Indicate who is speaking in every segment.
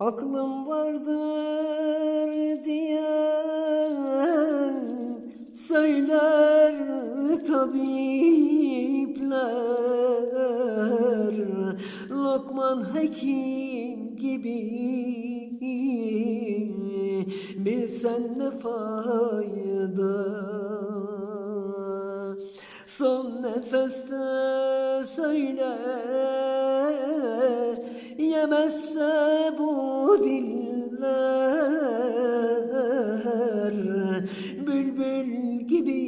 Speaker 1: Aklım vardır diyen söyler tabipler. Lokman Hekim gibi bilsen ne fayda? Son nefeste söyle Yemezse bu diller Bülbül gibi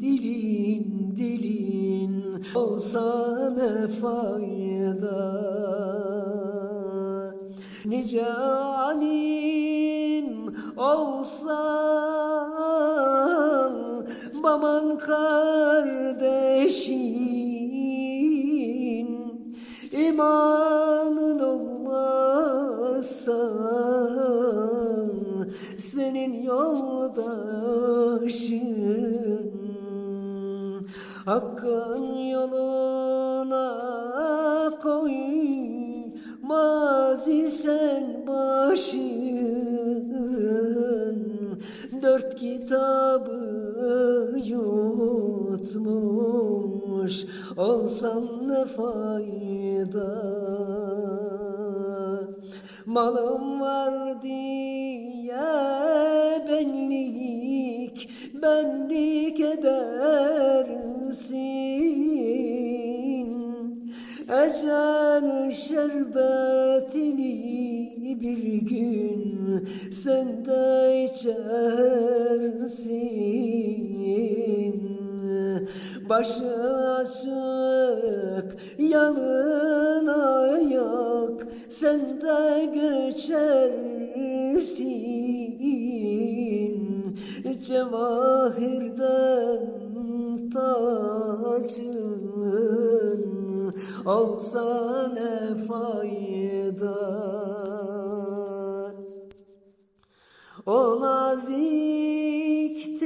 Speaker 1: dilin dilin Olsa ne fayda? Nice alim olsa Baban kardeşin imanın olmazsa Senin yoldaşın Hakkın yoluna koymaz isen başın. Dört kitabı yutmuş Olsam ne fayda Malım var diye benlik Benlik edersin. Ecel şerbetini bir gün sen de içersin. Başı açık yok sen de göçersin Cevahirden tacın. Olsa ne fayda. O nazik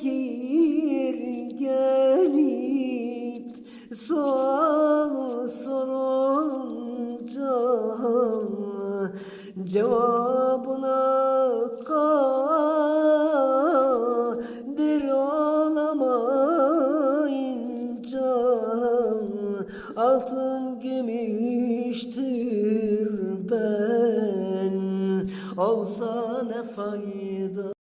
Speaker 1: çekir gelip sor sorunca cevabına kadir olamayınca altın gümüştür ben. Olsa ne fayda?